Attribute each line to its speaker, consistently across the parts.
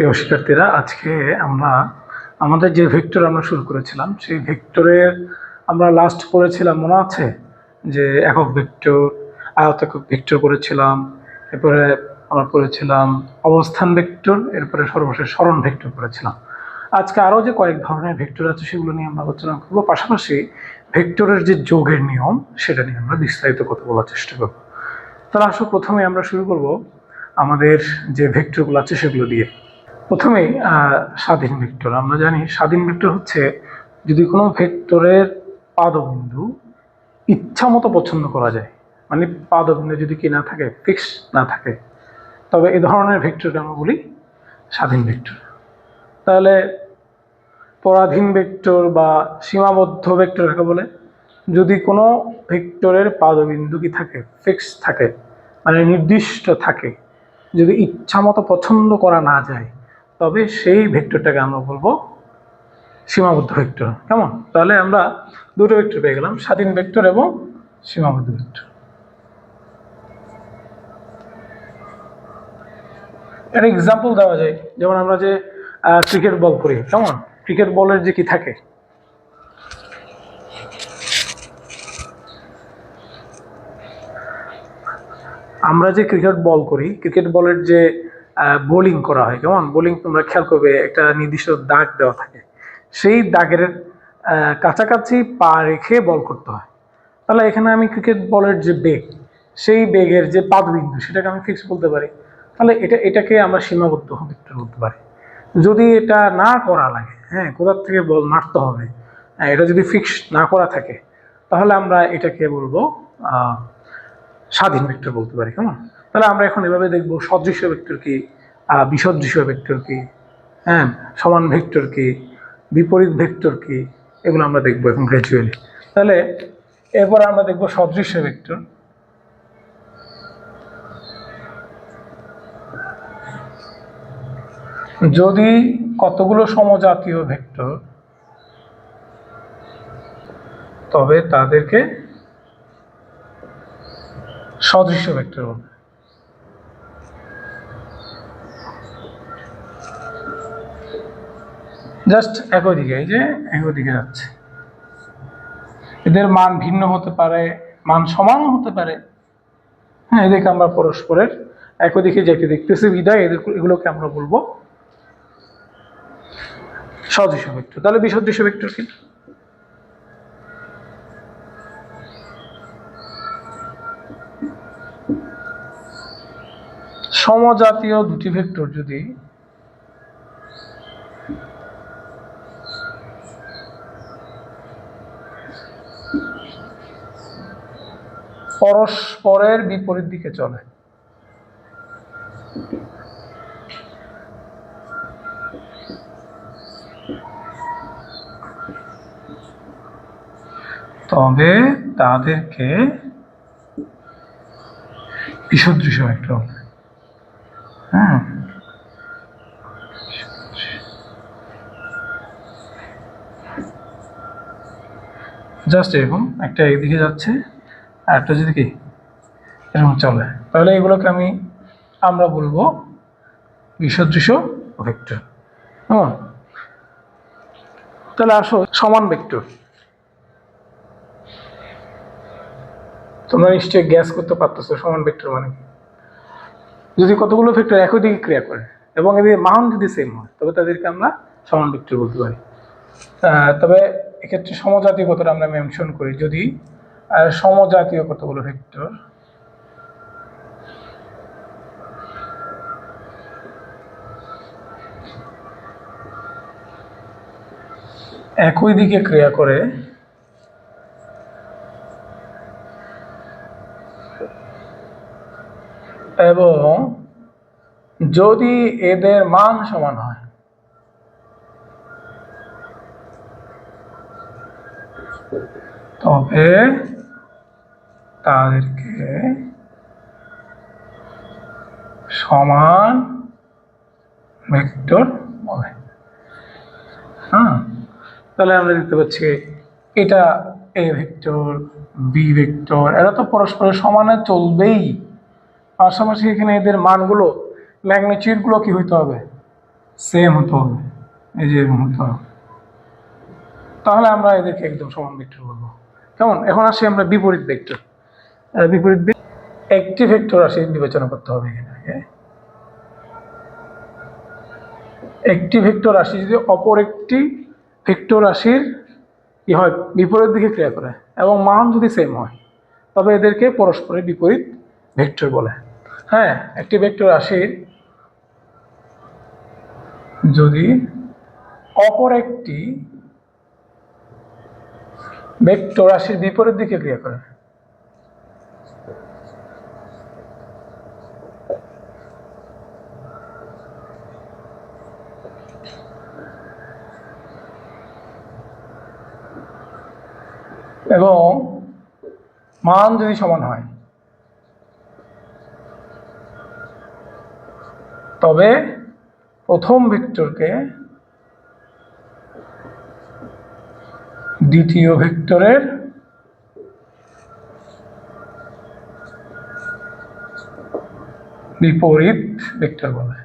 Speaker 1: প্রিয় শিক্ষার্থীরা আজকে আমরা, আমাদের যে ভেক্টর আমরা শুরু করেছিলাম, সেই ভেক্টরের আমরা লাস্ট পড়েছিলাম, মনে আছে? যে একক ভেক্টর আয়ত একক ভেক্টর করেছিলাম এরপরে আমরা পড়েছিলাম অবস্থান ভেক্টর এরপরে সর্বশেষ স্মরণ ভেক্টর করেছিলাম আজকে আরও যে কয়েক ধরনের ভেক্টর আছে, সেগুলো নিয়ে আমরা আলোচনা করব। পাশাপাশি ভেক্টরের যে যোগের নিয়ম, সেটা নিয়ে আমরা বিস্তারিত কথা বলার চেষ্টা করব। তাহলে আসো, প্রথমে আমরা শুরু করব আমাদের যে ভেক্টরগুলো আছে, সেগুলো দিয়ে। প্রথমেই স্বাধীন ভেক্টর। আমরা জানি স্বাধীন ভেক্টর হচ্ছে যদি কোনো ভেক্টরের পাদবিন্দু ইচ্ছা মতো পছন্দ করা যায় মানে পাদবিন্দু যদি কি না থাকে ফিক্স না থাকে, তবে এ ধরনের ভেক্টরকে আমরা বলি স্বাধীন ভেক্টর। তাহলে পরাধীন ভেক্টর বা সীমাবদ্ধ ভেক্টর কাকে বলে? যদি কোনো ভেক্টরের পাদবিন্দু কি থাকে ফিক্স থাকে মানে নির্দিষ্ট থাকে, যদি ইচ্ছা মতো পছন্দ করা না যায় তবে সেই ভেক্টরটাকে আমরা বলব সীমাবদ্ধ ভেক্টর। কেমন? তাহলে আমরা দুটো ভেক্টর পেয়ে গেলাম, স্বাধীন ভেক্টর এবং সীমাবদ্ধ ভেক্টর। একটা এক্সাম্পল দেওয়া যায়, যেমন আমরা যে ক্রিকেট বল করি, কেমন? ক্রিকেট বলের যে কি থাকে? আমরা যে ক্রিকেট বল করি ক্রিকেট বলের যে বোলিং করা হয়। কেমন? বোলিং তোমরা খেয়াল করবে একটা নির্দিষ্ট দাগ দেওয়া থাকে। সেই দাগের কাছাকাছি পা রেখে বল করতে হয়। তাহলে এখানে আমি ক্রিকেট বলের যে বেগ সেই বেগের যে পাদবিন্দু সেটাকে আমি ফিক্স বলতে পারি। তাহলে এটা এটাকে আমরা সীমাবদ্ধ ভেক্টর বলতে পারি। যদি এটা না করা লাগে হ্যাঁ কোথার থেকে বল মারতে হবে হ্যাঁ, এটা যদি ফিক্স না করা থাকে তাহলে আমরা এটাকে বলব স্বাধীন ভেক্টর বলতে পারি। কেমন? তাহলে আমরা এখন এভাবে দেখব সদৃশ্য ভেক্টর কি বিসদৃশ্য ভেক্টর কি হ্যাঁ সমান ভেক্টর কি, বিপরীত ভেক্টর কি, এগুলো আমরা দেখব এখন গ্র্যাজুয়ালি তাহলে এরপর আমরা দেখব সদৃশ্য ভেক্টর। যদি কতগুলো সমজাতীয় ভেক্টর, তবে তাদেরকে সদৃশ্য ভেক্টর বলে। জাস্ট একই দিকে, এই যে একই দিকে যাচ্ছে। এদের মান ভিন্ন হতে পারে, মান সমান হতে পারে। হ্যাঁ এদেরকে আমরা পরস্পরের একই দিকে যেতে দেখতেছি, বিদায়, এদের এগুলোকে আমরা বলব সদৃশ্য ভেক্টর। তাহলে বিসদৃশ্য ভেক্টর কি? সমজাতীয় দুটি ভেক্টর যদি পরস্পরের বিপরীত দিকে চলে। তবে তাদেরকে বিসদৃশ্য একটা বলে হ্যাঁ। জাস্ট এরকম, একটা এদিকে যাচ্ছে। আর একটা যদি কি? এরকম চলে। তাহলে এগুলোকে আমি, আমরা বলব বিসদৃশ্য ভেক্টর। কেমন তাহলে আসো, সমান ভেক্টর। তোমরা নিশ্চয়ই গ্যাস করতে পারতেছো সমান ভেক্টর মানে যদি কতগুলো ভেক্টর একই দিকে ক্রিয়া করে এবং এদের মান যদি সেম হয়, তবে তাদেরকে আমরা সমান ভেক্টর বলতে পারি। তবে এক্ষেত্রে সমজাতীয় কতটা আমরা মেনশন করি। যদি সমজাতীয় কতগুলো ভেক্টর? একই দিকে ক্রিয়া করে এবং যদি এদের মান সমান হয় তবে তাদেরকে সমান ভেক্টর বলে। হ্যাঁ তাহলে আমরা দেখতে পাচ্ছি এটা এ ভেক্টর, বি ভেক্টর, এরা তো পরস্পরের সমানে চলবেই। পাশাপাশি এখানে এদের মানগুলো, ম্যাগনিচিউডগুলো কি হইতে হবে? সেম হতে হবে, এই যে হতে হবে। তাহলে আমরা এদেরকে একদম সমান ভেক্টর বলব। কেমন? এখন আসি আমরা বিপরীত ভেক্টর। বিপরীত ভে- একটি ভেক্টর রাশি বিবেচনা করতে হবে এখানে? একটি ভেক্টর রাশি যদি অপর একটি ভেক্টর রাশির কি হয়, বিপরীত দিকে ক্রিয়া করে এবং মান যদি সেম হয়, তবে এদেরকে পরস্পরের বিপরীত ভেক্টর বলে হ্যাঁ একটি ভেক্টর রাশির যদি অপর একটি ভেক্টর রাশির বিপরীত দিকে ক্রিয়া করে এবং মান যদি সমান হয় তবে প্রথম ভেক্টরকে দ্বিতীয় ভেক্টরের বিপরীত ভেক্টর বলে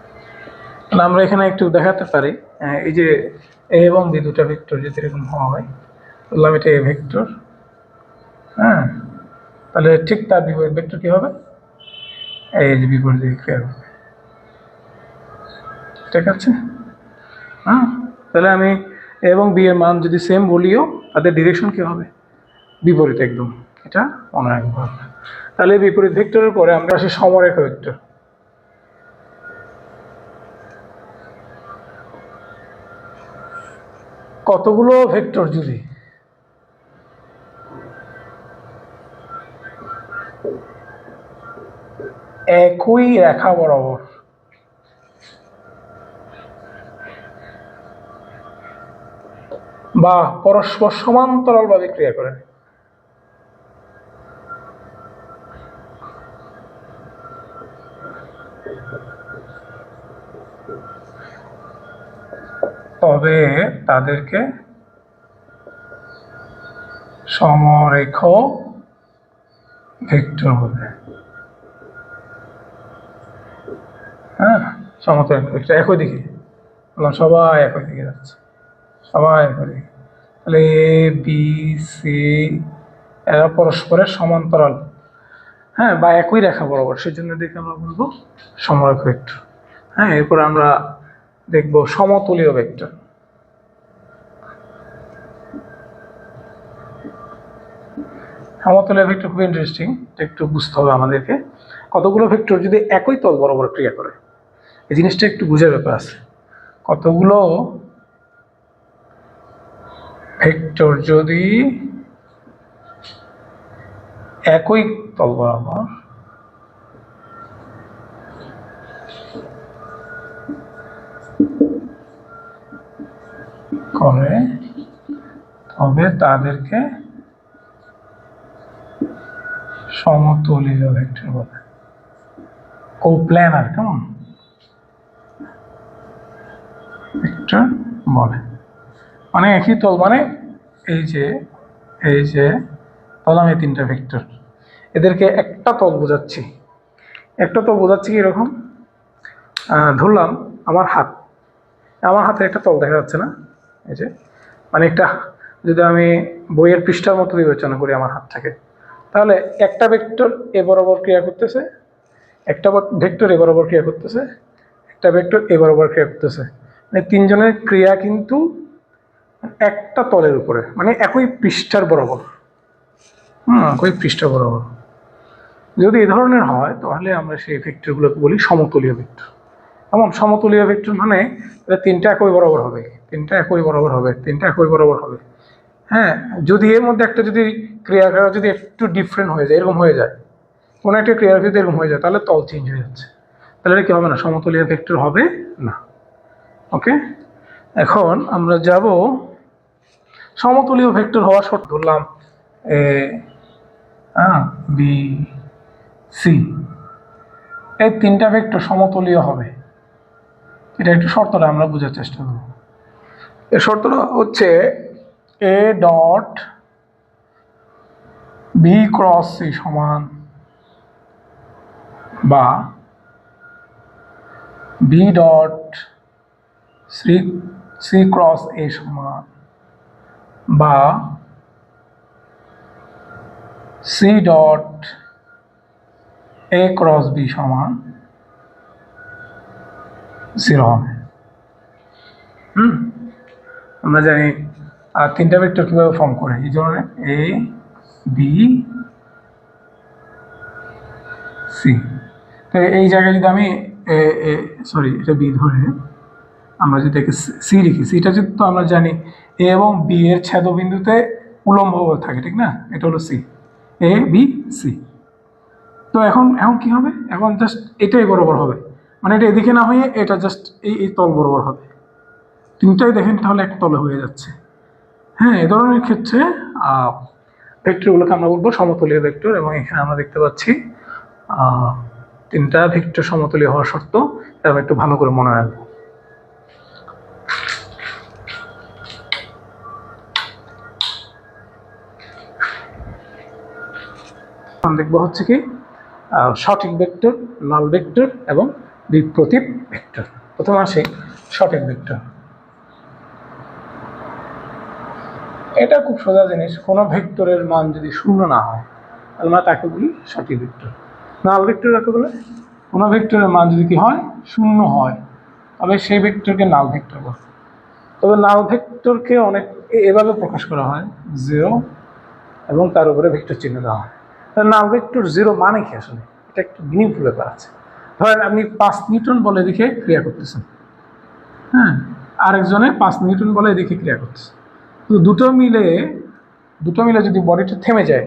Speaker 1: তাহলে আমরা এখানে একটু দেখাতে পারি এই যে এ এবং বি দুটা ভেক্টর যদি এরকম হয়, বললাম এটা এ ভেক্টর হ্যাঁ? তাহলে ঠিক তার বিপরীত ভেক্টর কী হবে? এই যে বিপরীত ক্রিয়া করবে ঠিক আছে? হ্যাঁ? তাহলে আমি এ এবং বি এর মান যদি সেম বলিও, তাদের ডিরেকশন কী হবে? বিপরীত একদম, এটা মনে রাখব। তাহলে বিপরীত ভেক্টরের পরে আমরা আসি সমরেখা ভেক্টর। কতগুলো ভেক্টর যদি একই রেখা বরাবর। বা পরস্পর সমান্তরালভাবে ক্রিয়া করে। তবে তাদেরকে সমরেখ ভেক্টর বলে। হ্যাঁ সমতল ভেক্টর, একই দিকে। বললাম, সবাই একই দিকে যাচ্ছে। সবাই একই দিকে। তাহলে এ বি সি এরা পরস্পরের সমান্তরাল। হ্যাঁ বা একই রেখা বরাবর সেই জন্য দেখে আমরা বলব সমরেখ ভেক্টর। হ্যাঁ এরপর আমরা দেখব, সমতলীয় ভেক্টর সমতলীয় ভেক্টর খুব ইন্টারেস্টিং একটু বুঝতে হবে আমাদেরকে। কতগুলো ভেক্টর যদি একই তল বরাবর ক্রিয়া করে? এই জিনিসটা একটু বুঝার ব্যাপার আছে। কতগুলো ভেক্টর যদি একই তল বরাবর করে, তবে তাদেরকে সমতলীয় ভেক্টর বলে। কোপ্ল্যানার কেমন? ভেক্টর বলে। মানে একই তল মানে এই যে এই যে বললাম এই তিনটা ভেক্টর এদেরকে একটা তল বোঝাচ্ছি। একটা তল বোঝাচ্ছি কি এরকম? ধরলাম আমার হাত। আমার হাতে একটা তল দেখা যাচ্ছে না। এই যে মানে একটা যদি আমি বইয়ের পৃষ্ঠার মতো বিবেচনা করি আমার হাতটাকে তাহলে একটা ভেক্টর এ বরাবর ক্রিয়া করতেছে, একটা ভেক্টর এ বরাবর ক্রিয়া করতেছে, একটা ভেক্টর এ বরাবর ক্রিয়া করতেছে। মানে তিনজনের ক্রিয়া কিন্তু একটা তলের উপরে মানে একই পৃষ্ঠার বরাবর। হুম, একই পৃষ্ঠা বরাবর। যদি এ ধরনের হয়, তাহলে আমরা সেই ভেক্টরগুলোকে বলি সমতলীয় ভেক্টর। এমন সমতলীয় ভেক্টর মানে তিনটা একই বরাবর হবে। তিনটা একই বরাবর হবে, তিনটা একই বরাবর হবে। হ্যাঁ যদি এর মধ্যে একটা যদি ক্রিয়া করা যদি একটু ডিফারেন্ট হয়ে যায়, এরকম হয়ে যায়, কোনো একটা ক্রিয়ার যদি এরকম হয়ে যায়, তাহলে তল চেঞ্জ হয়ে যাচ্ছে। তাহলে এটা কি হবে না? সমতলীয় ভেক্টর হবে না। ওকে এখন আমরা যাব সমতলীয় ভেক্টর হওয়া শর্ত ধরলাম এ বি সি এই তিনটা ভেক্টর সমতলীয় হবে। এটা একটু শর্তটা আমরা বোঝার চেষ্টা করব। এই শর্তটা হচ্ছে A dot B cross C সমান বা B dot C C cross A সমান বা C dot A cross B সমান হবে। হুম? আমরা জানি আর তিনটা ভেক্টর কীভাবে ফর্ম করে? এই ধরনের এ বি সি তো এই জায়গায় যদি আমি এ এ সরি এটা বি ধরে, আমরা যদি একে সি লিখি সিটা যদি তো আমরা জানি এ এবং বি এর ছেদবিন্দুতে উলম্বভাবে থাকে, ঠিক না? এটা হলো সি এ বি সি তো এখন এখন কি হবে? এখন জাস্ট এটাই বরাবর হবে। মানে এটা এদিকে না হয়ে এটা জাস্ট এই এই তল বরাবর হবে। তিনটাই দেখেন, তাহলে এক তলে হয়ে যাচ্ছে। হ্যাঁ এ ধরনের ক্ষেত্রে ভেক্টরগুলোকে আমরা বলব সমতলীয় ভেক্টর এবং এখানে আমরা দেখতে পাচ্ছি তিনটা ভেক্টর সমতলীয় হওয়া শর্ত এটা একটু ভালো করে মনে রাখব। দেখব হচ্ছে কি সঠিক ভেক্টর, লাল ভেক্টর এবং বিপ্রতীপ ভেক্টর। প্রথমে আসে সঠিক ভেক্টর। এটা খুব সোজা জিনিস। কোনো ভেক্টরের মান যদি শূন্য না হয়, তাহলে আমরা তাকে বলি সঠিক ভেক্টর। নাল ভেক্টর কাকে বলে? কোনো ভেক্টরের মান যদি কি হয়, শূন্য হয়, তবে সেই ভেক্টরকে নাল ভেক্টর বলে। তবে নাল ভেক্টরকে অনেক এভাবে প্রকাশ করা হয়, জিরো, এবং তার উপরে ভেক্টর চিহ্ন দেওয়া হয়। তাহলে নাল ভেক্টর জিরো মানে কি আসলে? এটা একটু মিনিংফুল ব্যাপার আছে। ধরেন আপনি পাঁচ নিউটন বলে দেখে ক্রিয়া করতেছেন। হ্যাঁ আরেকজনে পাঁচ নিউটন বলে এদিকে ক্রিয়া করতেছে। তো দুটো মিলে দুটো মিলে যদি বডিটা থেমে যায়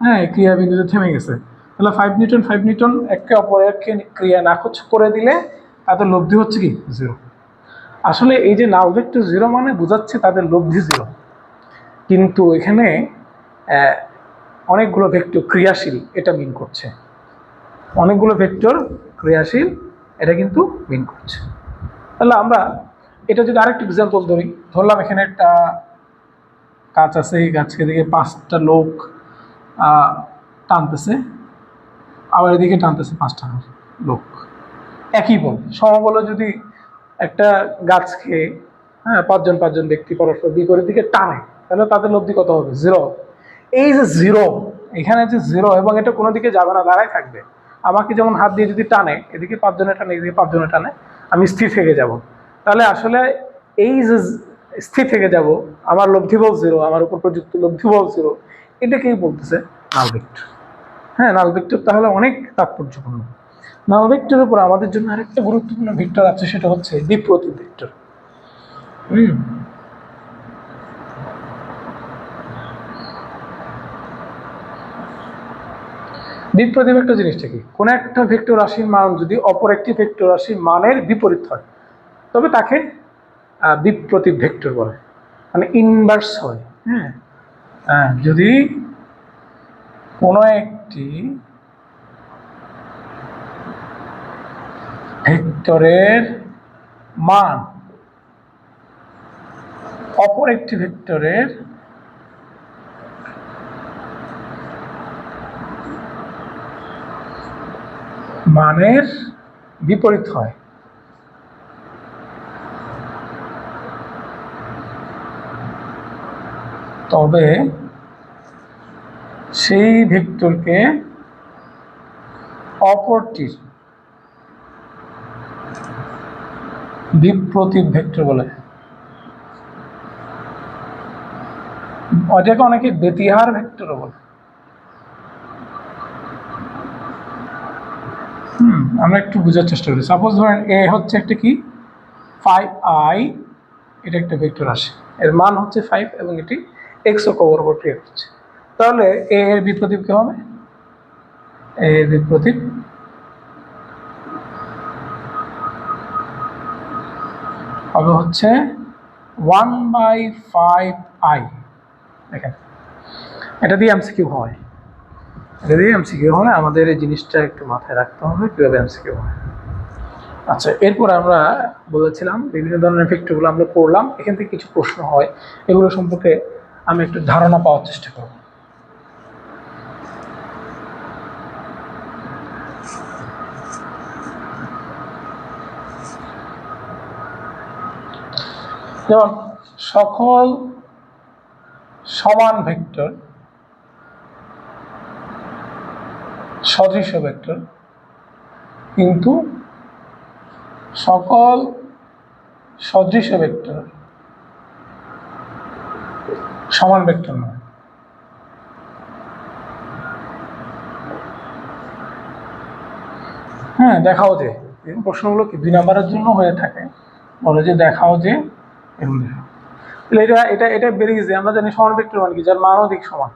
Speaker 1: হ্যাঁ ক্রিয়া বিন্দুতে থেমে গেছে, তাহলে ফাইভ নিউটন ফাইভ নিউটন একে অপরকে ক্রিয়া নাকচ করে দিলে তাদের লব্ধি হচ্ছে কি? জিরো আসলে এই যে নাল ভেক্টর জিরো মানে বোঝাচ্ছে তাদের লব্ধি জিরো কিন্তু এখানে অনেকগুলো ভেক্টর ক্রিয়াশীল, এটা মিন করছে। অনেকগুলো ভেক্টর ক্রিয়াশীল, এটা কিন্তু মিন করছে। তাহলে আমরা, এটা যদি আরেকটা এক্সাম্পল ধরি, ধরলাম এখানে একটা গাছ আছে, এই গাছকে দিকে পাঁচটা লোক টানতেছে। আবার এদিকে টানতেছে পাঁচটা লোক। একই বল। সমবলে যদি একটা গাছকে হ্যাঁ পাঁচজন পাঁচজন ব্যক্তি পরস্পর বিপরীত দিকে টানে, তাহলে তাদের লব্ধি কত হবে? জিরো এই যে জিরো এখানে যে জিরো এবং এটা কোনো দিকে যাবে না, দাঁড়ায় থাকবে। আমাকে যেমন হাত দিয়ে যদি টানে, এদিকে পাঁচজনে টানে, এদিকে পাঁচজনে টানে, আমি স্থির থেকে যাব। তাহলে আসলে এই যে স্থির থেকে যাব, আমার লব্ধি বল জিরো আমার উপর প্রযুক্ত লব্ধি বল জিরো এটাকেই বলতেছে নাল ভেক্টর হ্যাঁ ভেক্টর তাহলে অনেক তাৎপর্যপূর্ণ। নাল ভেক্টরের উপর আমাদের জন্য আরেকটা গুরুত্বপূর্ণ ভেক্টর আছে, সেটা হচ্ছে দ্বিপ্রতীক ভেক্টর হুম। বিপ্রতীপ একটা জিনিসটা কি? কোনো একটা ভেক্টর রাশির মান যদি অপর একটি ভেক্টর রাশির মানের বিপরীত হয়, তবে তাকে আহ, বিপ্রতীপ ভেক্টর বলে। মানে ইনভার্স হয় হ্যাঁ? আহ, যদি কোনো একটি ভেক্টরের মান অপর একটি ভেক্টরের মানের বিপরীত হয় তবে সেই ভেক্টরকে অপরটির বিপ্রতীপ ভেক্টর বলে। ওটাকে অনেকে বেতিহার ভেক্টরও বলে। হুম, আমরা একটু বোঝার চেষ্টা করি। সাপোজ ধরেন এ হচ্ছে একটা কি? ফাইভ আই, এটা একটা ভেক্টর আসে। এর মান হচ্ছে ফাইভ এবং এটি এক্স অক্ষ বরাবর ক্রিয়া করছে। তাহলে এ এর বিপ্রতীপ কি হবে? এ এর বিপ্রতীপ হবে হচ্ছে ওয়ান বাই ফাইভ আই দেখেন, এটা দিয়ে এমসিকিউ হয়। এটা দিয়ে এমসিকিউ হয় আমাদের এই জিনিসটা একটু মাথায় রাখতে হবে, কীভাবে এমসিকিউ হয়। আচ্ছা এরপর আমরা বলেছিলাম বিভিন্ন ধরনের ভেক্টরগুলো আমরা পড়লাম। এখান থেকে কিছু প্রশ্ন হয়। এগুলো সম্পর্কে আমি একটু ধারণা পাওয়ার চেষ্টা করব। যেমন, সকল সমান ভেক্টর সদৃশ ভেক্টর, কিন্তু সকল সদৃশ ভেক্টর সমান ভেক্টর নয়। হ্যাঁ দেখাও যে এই প্রশ্নগুলো কি? দুই নাম্বারের জন্য হয়ে থাকে। বলে যে দেখাও যে, এরকম তাহলে এটা এটা এটা বেরিয়ে গেছে। আমরা জানি সমান ভেক্টর মানে কি? যার মান অধিক সমান।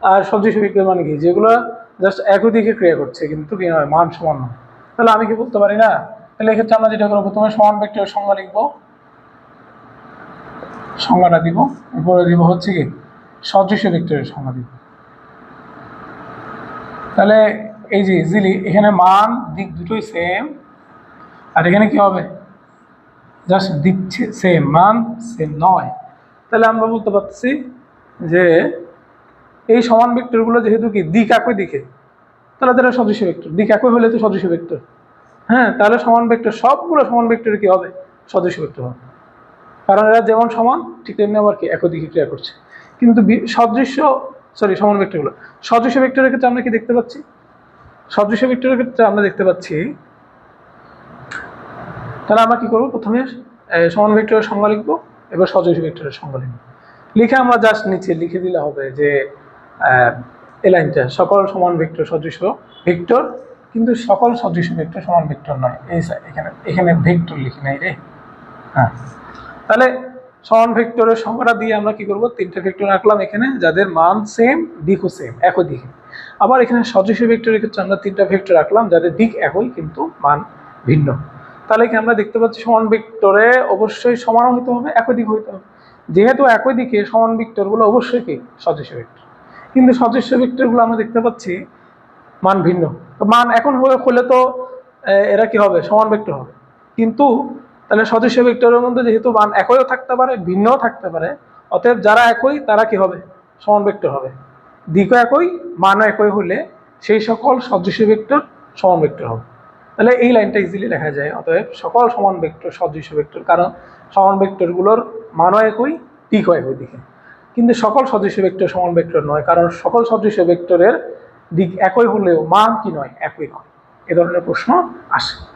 Speaker 1: আর সদৃশ ভেক্টর মানে কি? যেগুলো জাস্ট একই দিকে ক্রিয়া করছে, কিন্তু কি নয়, মান সমান নয়। তাহলে আমি কি বলতে পারি না? তাহলে এক্ষেত্রে আমরা যেটা করব, প্রথমে সমান ভেক্টরের সংজ্ঞা লিখব। সংজ্ঞাটা দিব। এরপরে দিব হচ্ছে কি সদৃশ ভেক্টরের সংজ্ঞা দিব। তাহলে এই যে ইজিলি এখানে মান, দিক দুটোই সেম আর এখানে কি হবে? জাস্ট দিক সেম মান সেম নয়। তাহলে আমরা বলতে পারছি যে এই সমান ভেক্টরগুলো যেহেতু কি, দিক একই দিকে, তাহলে তারা সদৃশ ভেক্টর দিক একই হলে তো সদৃশ ভেক্টর হ্যাঁ তাহলে সমান ভেক্টর সবগুলো সমান ভেক্টর কি হবে? সদৃশ ভেক্টর হবে। কারণ এরা যেমন সমান, ঠিক তেমনি আবার কি একই দিকে ক্রিয়া করছে। কিন্তু সদৃশ্য সরি সমান ভেক্টরগুলো সদৃশ ভেক্টরের ক্ষেত্রে আমরা কি দেখতে পাচ্ছি? সদৃশ ভেক্টরের ক্ষেত্রে আমরা দেখতে পাচ্ছি, তাহলে আমরা কি করব প্রথমে? সমান ভেক্টরের সংজ্ঞা লিখব, এবার সদৃশ ভেক্টরের সংজ্ঞা লিখব। লিখে আমরা জাস্ট নিচে লিখে দিলে হবে যে এই লাইনটা, সকল সমান ভেক্টর সদৃশ ভেক্টর কিন্তু সকল সদৃশ ভেক্টর সমান ভেক্টর নয়। এই এখানে এখানে ভেক্টর লিখি নাই রে। হ্যাঁ। তাহলে সমান ভেক্টরের সংখ্যাটা দিয়ে আমরা কি করব? তিনটে ভেক্টর রাখলাম এখানে, যাদের মান সেম দিকও সেম একই দিকে। আবার এখানে সদৃশ ভেক্টরের ক্ষেত্রে আমরা তিনটা ভেক্টর রাখলাম যাদের দিক একই কিন্তু মান ভিন্ন। তাহলে কি আমরা দেখতে পাচ্ছি সমান ভেক্টরে অবশ্যই সমান হতে হবে, একই দিক হতে হবে। যেহেতু একই দিকে সমান ভেক্টরগুলো অবশ্যই কি? সদৃশ ভেক্টর কিন্তু সদৃশ ভেক্টরগুলো আমরা দেখতে পাচ্ছি মান ভিন্ন। তো মান এখন হলে তো এরা কি হবে? সমান ভেক্টর হবে। কিন্তু তাহলে সদস্য ভেক্টরের মধ্যে যেহেতু মান একইও থাকতে পারে, ভিন্নও থাকতে পারে, অতএব যারা একই, তারা কি হবে? সমান ভেক্টর হবে। দিকও একই, মানও একই হলে সেই সকল সদৃশ ভেক্টর সমান ভেক্টর হবে। তাহলে এই লাইনটা ইজিলি লেখা যায়, অতএব সকল সমান ভেক্টর সদৃশ ভেক্টর, কারণ সমান ভেক্টরগুলোর মানও একই, দিকও একই দিকে। কিন্তু সকল সদৃশ ভেক্টর সমান ভেক্টর নয়, কারণ সকল সদৃশ ভেক্টরের দিক একই হলেও মান কি নয়? একই নয়। এ ধরনের প্রশ্ন আসে।